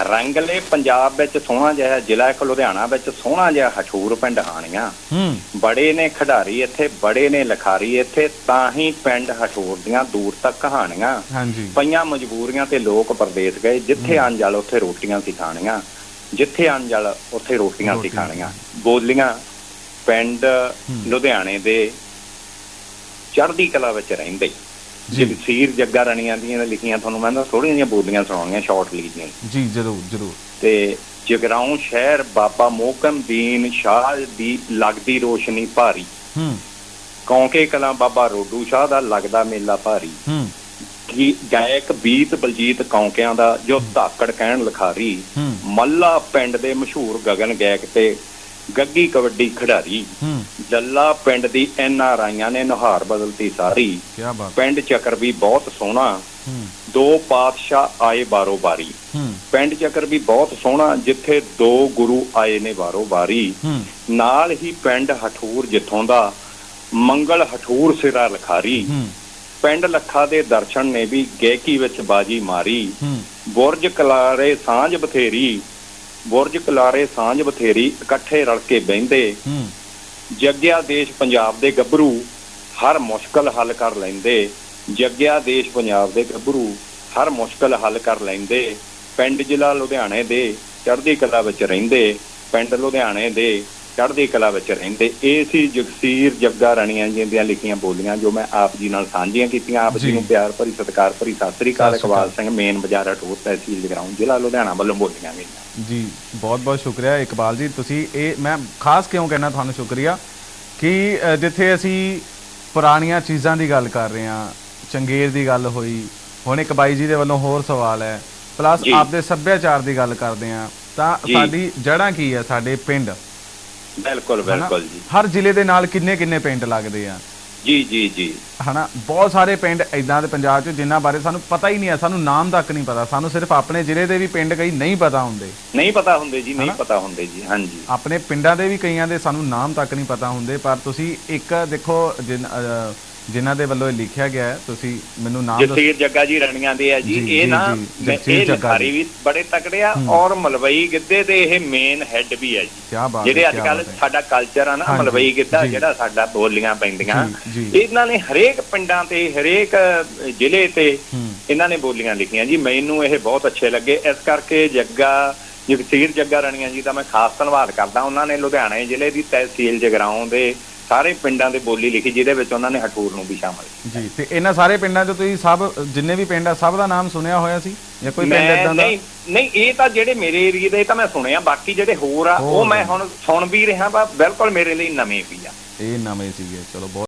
ਰੰਗਲੇ ਪੰਜਾਬ ਵਿੱਚ ਸੋਹਣਾ ਜਿਹਾ ਜ਼ਿਲ੍ਹਾ ਇੱਕ ਲੁਧਿਆਣਾ ਵਿੱਚ ਸੋਹਣਾ ਜਿਹਾ ਹਠੂਰ ਪਿੰਡ ਹਾਣੀਆਂ। ਹੂੰ। ਬੜੇ ਨੇ ਖਿਡਾਰੀ ਇੱਥੇ ਬੜੇ ਨੇ ਲਖਾਰੀ ਇੱਥੇ ਤਾਂ ਹੀ ਪਿੰਡ ਹਠੂਰ ਦੀਆਂ ਦੂਰ ਤੱਕ ਕਹਾਣੀਆਂ ਹਾਂਜੀ। ਪਈਆਂ ਮਜਬੂਰੀਆਂ ਤੇ ਲੋਕ ਪਰਦੇਸ ਗਏ ਜਿੱਥੇ ਅੰਜਲ ਉੱਥੇ ਰੋਟੀਆਂ ਸੀ ਖਾਣੀਆਂ ਜਿੱਥੇ ਅੰਜਲ ਉੱਥੇ ਰੋਟੀਆਂ ਸੀ। ਖਾਣੀਆਂ ਬੋਲੀਆਂ ਪਿੰਡ ਲੁਧਿਆਣੇ ਦੇ ਚੜ੍ਹਦੀ ਕਲਾ ਵਿੱਚ ਰਹਿੰਦੇ। ਜਗਸੀਰ ਜੱਗਾ ਰਣੀਆਂ ਦੀਆਂ ਲਿਖੀਆਂ ਤੁਹਾਨੂੰ ਮੈਂ ਨਾ ਥੋੜੀਆਂ ਜਿਹੀਆਂ ਬੋਲੀਆਂ ਸੁਣਾਉਣੀਆਂ ਸ਼ਾਰਟ ਲਿਖੀਆਂ ਜੀ ਜਰੂਰ ਜਰੂਰ। ਤੇ ਜਗਰਾਉਂ ਸ਼ਹਿਰ ਬਾਬਾ ਮੋਹਕਮ ਦੀਨ ਸ਼ਾਹ ਦੀ ਲੱਗਦੀ ਰੋਸ਼ਨੀ ਭਾਰੀ। ਹੂੰ। ਕੌਂਕੇ ਕਲਾਂ ਬਾਬਾ ਰੋਡੂ ਸ਼ਾਹ ਦਾ ਲੱਗਦਾ ਮੇਲਾ ਭਾਰੀ। ਹੂੰ। ਗੀ- ਗਾਇਕ ਬੀਤ ਬਲਜੀਤ ਕੌਂਕਿਆਂ ਦਾ ਜੋ ਧਾਕੜ ਕਹਿਣ ਲਖਾਰੀ ਮੱਲਾ ਪਿੰਡ ਦੇ ਮਸ਼ਹੂਰ ਗਗਨ ਗਾਇਕ ਤੇ ਗੱਗੀ ਕਬੱਡੀ ਖਿਡਾਰੀ ਲੱਲਾ ਪਿੰਡ ਦੀ ਐਨ ਆਰ ਆਈਆਂ ਨੇ ਨੁਹਾਰ ਬਦਲਤੀ ਸਾਰੀ। ਕੀ ਬਾਤ। ਪਿੰਡ ਚੱਕਰ ਵੀ ਬਹੁਤ ਸੋਹਣਾ। ਦੋ ਪਾਤਸ਼ਾਹ ਆਏ ਬਾਰੋ ਬਾਰੀ। ਪਿੰਡ ਚੱਕਰ ਵੀ ਬਹੁਤ ਸੋਹਣਾ ਜਿੱਥੇ ਦੋ ਗੁਰੂ ਆਏ ਨੇ ਬਾਰੋ ਬਾਰੀ। ਨਾਲ ਹੀ ਪਿੰਡ ਹਠੂਰ ਜਿੱਥੋਂ ਦਾ ਮੰਗਲ ਹਠੂਰ ਸਿਰਾ ਲਖਾਰੀ। ਪਿੰਡ ਲੱਖਾ ਦੇ ਦਰਸ਼ਨ ਨੇ ਵੀ ਗਾਇਕੀ ਵਿੱਚ ਬਾਜੀ ਮਾਰੀ। ਬੁਰਜ ਕਲਾਰੇ ਸਾਂਝ ਬਥੇਰੀ। ਬੁਰਜ ਕਲਾਰੇ ਸਾਂਝ ਬਥੇਰੀ ਇਕੱਠੇ ਰਲ ਕੇ ਬਹਿੰਦੇ। ਹੂੰ। ਜੱਗਿਆ ਦੇਸ਼ ਪੰਜਾਬ ਦੇ ਗੱਭਰੂ ਹਰ ਮੁਸ਼ਕਲ ਹੱਲ ਕਰ ਲੈਂਦੇ। ਜੱਗਿਆ ਦੇਸ਼ ਪੰਜਾਬ ਦੇ ਗੱਭਰੂ ਹਰ ਮੁਸ਼ਕਲ ਹੱਲ ਕਰ ਲੈਂਦੇ। ਪਿੰਡ ਜ਼ਿਲ੍ਹਾ ਲੁਧਿਆਣੇ ਦੇ ਚੜ੍ਹਦੀ ਕਲਾ ਵਿੱਚ ਰਹਿੰਦੇ ਪਿੰਡ ਲੁਧਿਆਣੇ ਦੇ ਚੜ੍ਹਦੀ ਕਲਾ ਵਿੱਚ ਰਹਿੰਦੇ ਇਹ ਸੀ ਜਗਸੀਰ ਜੱਗਾ ਰਾਣੀਆਂ ਜੀ ਦੀਆਂ ਲਿਖੀਆਂ ਬੋਲੀਆਂ ਜੋ ਮੈਂ ਆਪ ਜੀ ਨਾਲ ਸਾਂਝੀਆਂ ਕੀਤੀਆਂ ਆਪ ਜੀ। ਨੂੰ ਪਿਆਰ ਭਰੀ ਸਤਿਕਾਰ ਭਰੀ ਸਤਿ ਸ੍ਰੀ ਅਕਾਲ ਇਕਬਾਲ। ਸਿੰਘ ਮੇਨ ਬਾਜ਼ਾਰ ਹਟੂਰ ਤਹਿਸੀਲ ਜਗਰਾਉਂ ਜ਼ਿਲ੍ਹਾ ਲੁਧਿਆਣਾ ਵੱਲੋਂ ਬੋਲੀਆਂ ਗਈਆਂ ਜੀ ਬਹੁਤ ਬਹੁਤ ਸ਼ੁਕਰੀਆ ਇਕਬਾਲ ਜੀ ਤੁਸੀਂ ਇਹ ਮੈਂ ਖਾਸ ਕਿਉਂ ਕਹਿਣਾ ਤੁਹਾਨੂੰ ਸ਼ੁਕਰੀਆ ਕਿ ਜਿੱਥੇ ਅਸੀਂ ਪੁਰਾਣੀਆਂ ਚੀਜ਼ਾਂ ਦੀ ਗੱਲ ਕਰ ਰਹੇ ਹਾਂ ਚੰਗੇਰ ਦੀ ਗੱਲ ਹੋਈ ਹੁਣ ਇੱਕ ਬਾਈ ਜੀ ਦੇ ਵੱਲੋਂ ਹੋਰ ਸਵਾਲ ਹੈ ਪਲੱਸ। ਆਪਦੇ ਸੱਭਿਆਚਾਰ ਦੀ ਗੱਲ ਕਰਦੇ ਹਾਂ ਤਾਂ। ਸਾਡੀ ਜੜ੍ਹਾਂ ਕੀ ਹੈ ਸਾਡੇ ਪਿੰਡ ਬਿਲਕੁਲ? ਬਿਲਕੁਲ ਜੀ। ਹਰ ਜ਼ਿਲ੍ਹੇ ਦੇ ਨਾਲ ਕਿੰਨੇ ਕਿੰਨੇ ਪਿੰਡ ਲੱਗਦੇ ਆ? ਜੀ ਜੀ ਜੀ। ਹਨਾ? ਬਹੁਤ ਸਾਰੇ ਪਿੰਡ ਇਦਾਂ ਦੇ ਪੰਜਾਬ 'ਚ ਜਿਨ੍ਹਾਂ ਬਾਰੇ ਸਾਨੂੰ ਪਤਾ ਹੀ ਨਹੀਂ ਹੈ ਸਾਨੂੰ ਨਾਮ ਤੱਕ ਨਹੀਂ ਪਤਾ। ਸਾਨੂੰ ਸਿਰਫ ਆਪਣੇ ਜ਼ਿਲ੍ਹੇ ਦੇ ਵੀ ਪਿੰਡ ਕਈ ਨਹੀਂ ਪਤਾ ਹੁੰਦੇ। ਨਹੀਂ ਪਤਾ ਹੁੰਦੇ ਜੀ ਨਹੀਂ? ਪਤਾ ਹੁੰਦੇ ਜੀ ਹਾਂਜੀ। ਆਪਣੇ ਪਿੰਡਾਂ ਦੇ ਵੀ ਕਈਆਂ ਦੇ ਸਾਨੂੰ ਨਾਮ ਤੱਕ ਨਹੀਂ ਪਤਾ ਹੁੰਦੇ ਪਰ ਤੁਸੀਂ ਇੱਕ ਦੇਖੋ ਜਿਨ੍ਹਾਂ ਦੇ ਵੱਲੋਂ ਇਹ ਲਿਖਿਆ ਗਿਆ ਹੈ ਤੁਸੀਂ ਮੈਨੂੰ ਨਾਮ ਦੱਸੋ ਜਸੀਰ ਜੱਗਾ ਜੀ ਰਣੀਆਂ ਦੇ ਆ ਜੀ ਇਹ ਨਾ ਇਹ ਜੱਗਾ ਲਿਖਾਰੀ। ਵੀ ਬੜੇ ਤਕੜੇ ਆ। ਔਰ ਮਲਵਈ ਗਿੱਧੇ ਦੇ ਇਹ ਮੇਨ ਹੈੱਡ ਵੀ ਆ ਜੀ ਜਿਹੜੇ ਅੱਜ ਕੱਲ। ਸਾਡਾ ਕਲਚਰ ਆ ਨਾ ਮਲਵਈ ਗਿੱਧਾ। ਜਿਹੜਾ ਸਾਡਾ ਬੋਲੀਆਂ ਪੈਂਦੀਆਂ। ਇਹਨਾਂ ਨੇ ਹਰੇਕ ਪਿੰਡਾਂ ਤੇ ਹਰੇਕ ਜ਼ਿਲ੍ਹੇ ਤੇ ਇਹਨਾਂ ਨੇ ਬੋਲੀਆਂ ਲਿਖੀਆਂ ਜੀ ਮੈਨੂੰ ਇਹ ਬਹੁਤ ਅੱਛੇ ਲੱਗੇ ਇਸ ਕਰਕੇ ਜੱਗਾ ਜਗਸੀਰ ਜੱਗਾ ਰਣੀਆਂ ਜੀ ਦਾ ਮੈਂ ਖਾਸ ਧੰਨਵਾਦ ਕਰਦਾ ਉਹਨਾਂ ਨੇ ਲੁਧਿਆਣੇ ਜ਼ਿਲ੍ਹੇ ਦੀ ਤਹਿਸੀਲ ਜਗਰਾਉਂ ਦੇ ਸਾਰੇ ਪਿੰਡਾਂ ਦੇ ਬੋਲੀ ਲਿਖੀ ਜਿਹਦੇ ਵਿੱਚ ਉਹਨਾਂ ਨੇ ਹਟੂਰ ਨੂੰ ਵੀ ਸ਼ਾਮਲ ਕੀਤਾ। ਜੀ ਤੇ ਇਹਨਾਂ ਸਾਰੇ ਪਿੰਡਾਂ 'ਚ ਤੁਸੀਂ ਸਭ ਜਿੰਨੇ ਵੀ ਪਿੰਡ ਆ ਸਭ ਦਾ ਨਾਮ ਸੁਣਿਆ ਹੋਇਆ ਸੀ? ਜਾਂ ਕੋਈ ਪਿੰਡ ਇਦਾਂ ਦਾ? ਨਹੀਂ ਨਹੀਂ ਇਹ ਤਾਂ ਜਿਹੜੇ ਮੇਰੇ ਏਰੀਏ ਦੇ ਇਹ ਤਾਂ ਮੈਂ ਸੁਣਿਆ ਬਾਕੀ ਜਿਹੜੇ ਹੋਰ ਆ ਉਹ। ਮੈਂ ਹੁਣ ਸੁਣ ਵੀ ਰਿਹਾ ਵਾ ਬਿਲਕੁਲ ਮੇਰੇ ਲਈ ਨਵੇਂ ਵੀ ਆ। ਇਹ ਨਵੇਂ ਸੀਗੇ ਚਲੋ ਬਹੁਤ